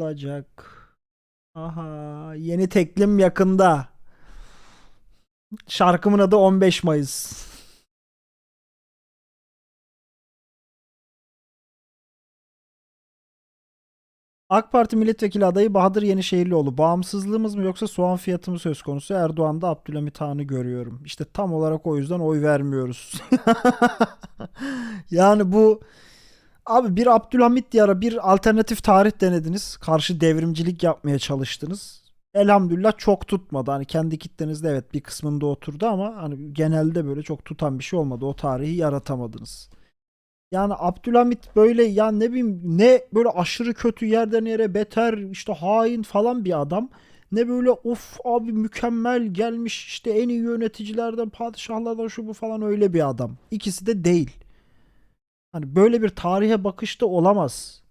olacak? Aha, yeni teklim yakında. Şarkımın adı 15 Mayıs. AK Parti milletvekili adayı Bahadır Yenişehirlioğlu. Bağımsızlığımız mı yoksa soğan fiyatı mı söz konusu? Erdoğan'da Abdülhamit Han'ı görüyorum. İşte tam olarak o yüzden oy vermiyoruz. yani bu abi bir Abdülhamit diyara bir alternatif tarih denediniz. Karşı devrimcilik yapmaya çalıştınız. Elhamdülillah çok tutmadı. Hani kendi kitlenizde evet bir kısmında oturdu ama hani genelde böyle çok tutan bir şey olmadı. O tarihi yaratamadınız. Yani Abdülhamit böyle ya ne bileyim ne böyle aşırı kötü yerden yere beter işte hain falan bir adam. Ne böyle of abi mükemmel gelmiş işte en iyi yöneticilerden padişahlardan şu bu falan öyle bir adam. İkisi de değil. Hani böyle bir tarihe bakışta olamaz.